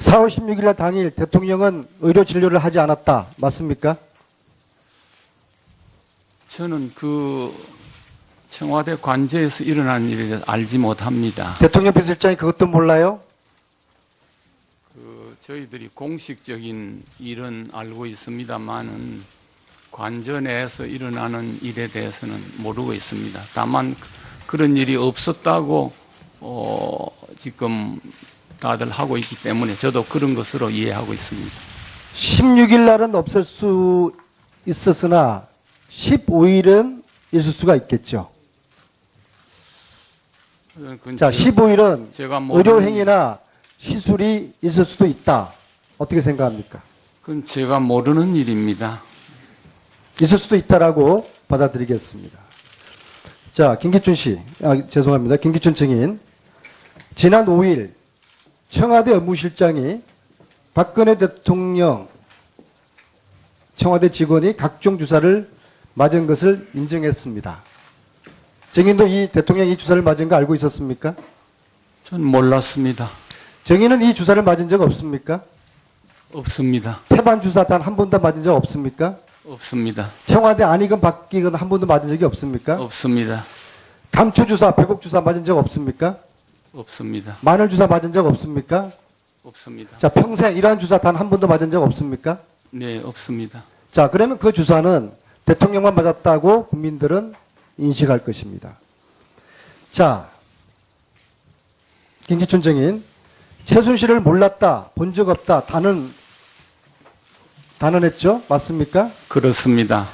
4월 16일 날 당일 대통령은 의료 진료를 하지 않았다. 맞습니까? 저는 그 청와대 관저에서 일어난 일에 대해서 알지 못합니다. 대통령 비서실장이 그것도 몰라요? 그 저희들이 공식적인 일은 알고 있습니다만은 관저 내에서 일어나는 일에 대해서는 모르고 있습니다. 다만 그런 일이 없었다고 어, 지금 다들 하고 있기 때문에 저도 그런 것으로 이해하고 있습니다. 16일 날은 없을 수 있었으나 15일은 있을 수가 있겠죠. 자, 제가- 15일은 제가 모르는- 의료행위나 시술이 있을 수도 있다. 어떻게 생각합니까? 그건 제가 모르는 일입니다. 있을 수도 있다라고 받아들이겠습니다. 자, 김기춘 씨, 아, 죄송합니다. 김기춘 증인. 지난 5일 청와대 업무실장이 박근혜 대통령 청와대 직원이 각종 주사를 맞은 것을 인정했습니다. 증인도 이 대통령이 이 주사를 맞은 거 알고 있었습니까? 전 몰랐습니다. 증인은 이 주사를 맞은 적 없습니까? 없습니다. 태반 주사 단 한 번도 맞은 적 없습니까? 없습니다. 청와대 안이건 밖이건 한 번도 맞은 적이 없습니까? 없습니다. 감초 주사, 배곡 주사 맞은 적 없습니까? 없습니다. 마늘 주사 맞은 적 없습니까? 없습니다. 자, 평생 이러한 주사 단 한 번도 맞은 적 없습니까? 네, 없습니다. 자, 그러면 그 주사는 대통령만 맞았다고 국민들은 인식할 것입니다. 자, 김기춘 증인, 최순실을 몰랐다, 본 적 없다, 단은, 단언했죠? 맞습니까? 그렇습니다.